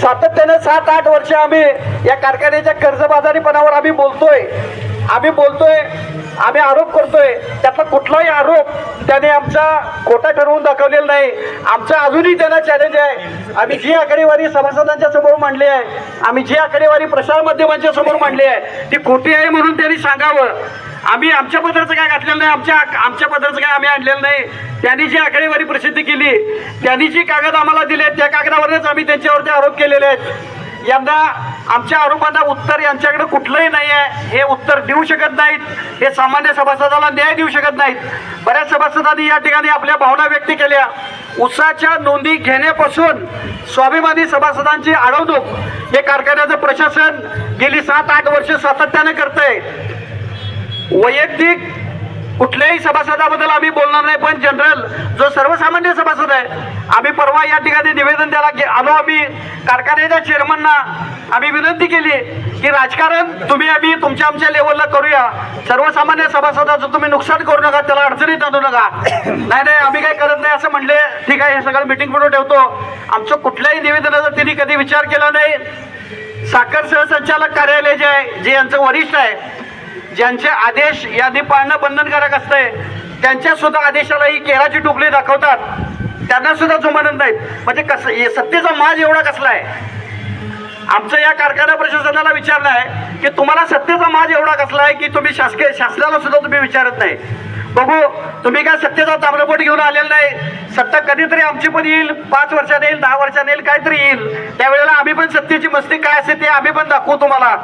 सातत्याने सात आठ वर्ष आम्ही या कारखान्याच्या कर्जबाजारीपणावर आम्ही बोलतोय. आम्ही बोलतोय आम्ही आरोप करतोय. त्यातला कुठलाही आरोप त्याने आमचा खोटा ठरवून दाखवलेला नाही. आमचं अजूनही त्यांना चॅलेंज आहे. आम्ही जी आकडेवारी सभासदांच्या समोर मांडली आहे आम्ही जी आकडेवारी प्रसार माध्यमांच्या समोर मांडली आहे ती खोटी आहे म्हणून त्यांनी सांगावं. आम्ही आमच्या पत्राचं काय घातलेलं नाही आमच्या आमच्या पत्राचं काय आम्ही आणलेलं नाही. त्यांनी जी आकडेवारी प्रसिद्ध केली त्यांनी जी कागद आम्हाला दिले त्या कागदावरच आम्ही त्यांच्यावरती आरोप केलेले आहेत. यंदा आमच्या आरोपांना उत्तर यांच्याकडे कुठलंही नाही आहे हे उत्तर देऊ शकत नाहीत. हे सामान्य सभासदाला न्याय देऊ शकत नाहीत. बऱ्याच सभासदांनी या ठिकाणी आपल्या भावना व्यक्त केल्या. उसाच्या नोंदी घेण्यापासून स्वाभिमानी सभासदांची अडवणूक हे कारखान्याचं प्रशासन गेली सात आठ वर्ष सातत्याने करतंय. वैयक्तिक कुठल्याही सभासदाबद्दल आम्ही बोलणार नाही पण जनरल जो सर्वसामान्य सभासद आहे आम्ही परवा या ठिकाणी निवेदन द्यायला गे- आलो. आम्ही कारखान्याच्या चेअरमनना आम्ही विनंती केली की राजकारण तुम्ही आम्ही तुमच्या आमच्या लेवलला करूया. सर्वसामान्य सभासदाचं तुम्ही नुकसान करू नका त्याला अडचणीत आणू नका. नाही नाही आम्ही काही करत नाही असं म्हणले. ठीक आहे हे सगळं मिटिंग म्हणून ठेवतो. आमचं कुठल्याही निवेदनाचा त्यांनी कधी विचार केला नाही. साखर सहसंचालक कार्यालय जे आहे जे यांचं वरिष्ठ आहे ज्यांचे आदेश यादी पाळणं बंधनकारक असते त्यांच्या सुद्धा आदेशाला ही केराची टोपली दाखवतात. त्यांना सुद्धा जुमानत नाहीत. म्हणजे कसं सत्तेचा माज एवढा कसला आहे? आमचं या कारखाना प्रशासनाला विचारलं आहे की तुम्हाला सत्तेचा माज एवढा कसला आहे की तुम्ही शासकीय शासनाला सुद्धा तुम्ही विचारत नाही? बघू तुम्ही काय सत्तेचा ताम्रपट घेऊन आलेला नाही. सत्ता कधीतरी आमची पण येईल पाच वर्षात येईल दहा वर्षात येईल काहीतरी येईल. त्यावेळेला आम्ही पण सत्तेची मस्ती काय असते ते आम्ही पण दाखवू तुम्हाला.